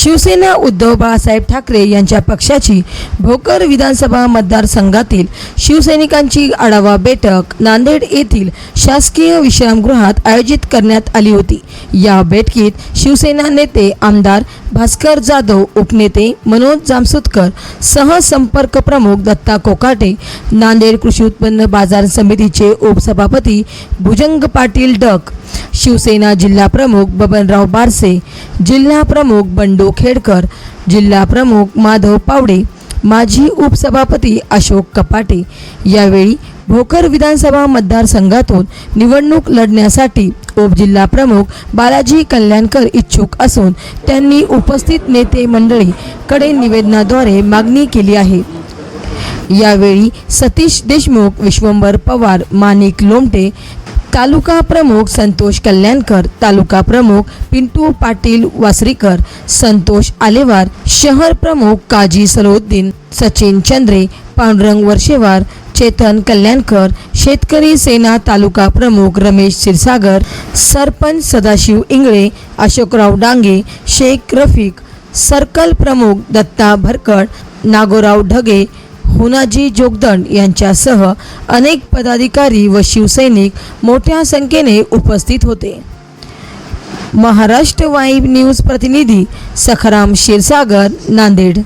शिवसेना उद्धव बाळासाहेब ठाकरे यांच्या पक्षाची भोकर विधानसभा मतदारसंघातील शिवसैनिकांची आढावा बैठक नांदेड येथील शासकीय विश्रामगृहात आयोजित करण्यात आली होती. या बैठकीत शिवसेना नेते आमदार भास्कर जाधव उपनेते मनोज जामसुतकर सहसंपर्क प्रमुख दत्ता कोकाटे नांदेड कृषी उत्पन्न बाजार समितीचे उपसभापती भुजंग पाटील डक शिवसेना जिल्हा प्रमुख बबनराव बारसे जिल्हा प्रमुख बंडू खेडकर जिल्हा प्रमुख माधव पावडे माजी उपसभापती अशोक कपाटे. यावेळी भोकर विधानसभा मतदारसंघातून निवडणूक लढण्यासाठी उपजिल्हा प्रमुख बालाजी कल्याणकर इच्छुक असून त्यांनी उपस्थित नेते मंडळीकडे निवेदनाद्वारे मागणी केली आहे. यावेळी सतीश देशमुख विश्वंभर पवार माणिक लोमटे तालुका प्रमुख संतोष कल्याणकर तालुका प्रमुख पिंटू पाटील वासरीकर संतोष आलेवार शहर प्रमुख काजी सलोद्दीन सचिन चंद्रे पांडुरंग वर्षेवार चेतन कल्याणकर शेतकरी सेना तालुका प्रमुख रमेश क्षीरसागर सरपंच सदाशिव इंगळे अशोकराव डांगे शेख रफिक सर्कल प्रमुख दत्ता भरकड नागोराव ढगे हुनाजी जोगदंड यांच्यासह अनेक पदाधिकारी व शिवसैनिक मोठ्या संख्येने उपस्थित होते. महाराष्ट्र वाईब न्यूज प्रतिनिधी सखाराम क्षीरसागर नांदेड.